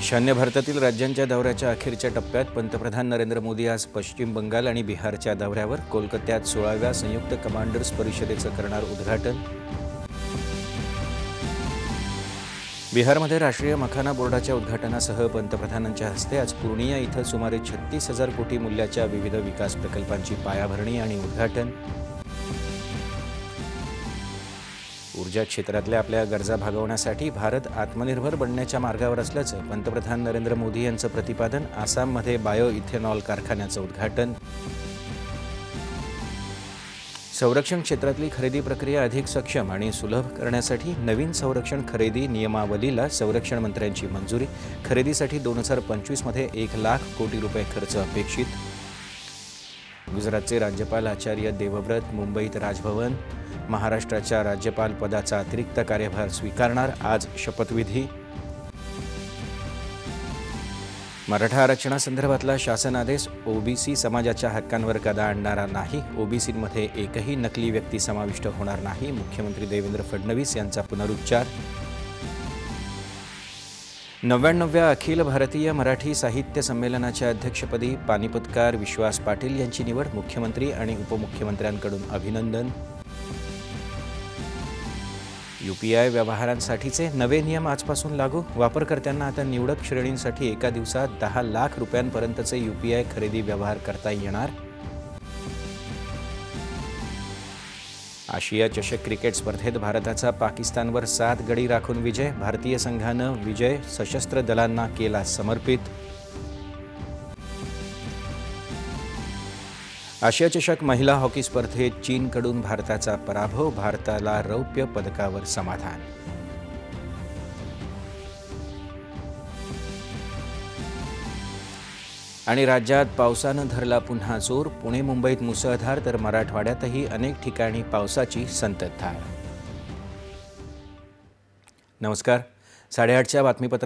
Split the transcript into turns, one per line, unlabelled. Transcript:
ईशान्य भारतातील राज्यांच्या दौऱ्याच्या अखेरच्या टप्प्यात पंतप्रधान नरेंद्र मोदी आज पश्चिम बंगाल आणि बिहारच्या दौऱ्यावर कोलकात्यात सोळाव्या संयुक्त कमांडर्स परिषदेचं करणार उद्घाटन. बिहारमध्ये राष्ट्रीय मखाना बोर्डाच्या उद्घाटनासह पंतप्रधानांच्या हस्ते आज पूर्णिया इथं सुमारे छत्तीस हजार कोटी मूल्याच्या विविध विकास प्रकल्पांची पायाभरणी आणि उद्घाटन. ऊर्जा क्षेत्रातल्या आपल्या गरजा भागवण्यासाठी भारत आत्मनिर्भर बनण्याच्या मार्गावर असल्याचं पंतप्रधान नरेंद्र मोदी यांचं प्रतिपादन आसाममध्ये बायो इथेनॉल कारखान्याचं उद्घाटन. संरक्षण क्षेत्रातली खरेदी प्रक्रिया अधिक सक्षम आणि सुलभ करण्यासाठी नवीन संरक्षण खरेदी नियमावलीला संरक्षण मंत्र्यांची मंजुरी. खरेदीसाठी दोन हजार पंचवीसमध्ये एक लाख कोटी रुपये खर्च अपेक्षित. गुजरातचे राज्यपाल आचार्य देवव्रत मुंबईत राजभवन. महाराष्ट्राच्या राज्यपाल पदाचा अतिरिक्त कार्यभार स्वीकारणार आज शपथविधी. मराठा आरक्षणासंदर्भातला शासन आदेश ओबीसी समाजाच्या हक्कांवर गदा आणणारा नाही ओबीसीमध्ये एकही नकली व्यक्ती समाविष्ट होणार नाही मुख्यमंत्री देवेंद्र फडणवीस यांचा पुनरुच्चार. नव्याण्णव्या अखिल भारतीय मराठी साहित्य संमेलनाच्या अध्यक्षपदी पानिपतकार विश्वास पाटील यांची निवड मुख्यमंत्री आणि उपमुख्यमंत्र्यांकडून अभिनंदन. यूपीआय व्यवहारांसाठीचे नवे नियम आजपासून लागू. वापरकर्त्यांना आता निवडक श्रेणींसाठी एका दिवसात दहा लाख रुपयांपर्यंतचे यूपीआय खरेदी व्यवहार करता येणार? आशिया चषक क्रिकेट स्पर्धेत भारताचा पाकिस्तानवर सात गडी राखून विजय. भारतीय संघानं विजय सशस्त्र दलांना केला समर्पित. आशिया चषक महिला हॉकी स्पर्धेत चीनकडून भारताचा पराभव भारताला रौप्य पदकावर समाधान. आणि राज्यात पावसानं धरला पुन्हा जोर पुणे मुंबईत मुसळधार तर मराठवाड्यातही अनेक ठिकाणी पावसाची संततधार. नमस्कार. साडेआठच्या बातमीपत्र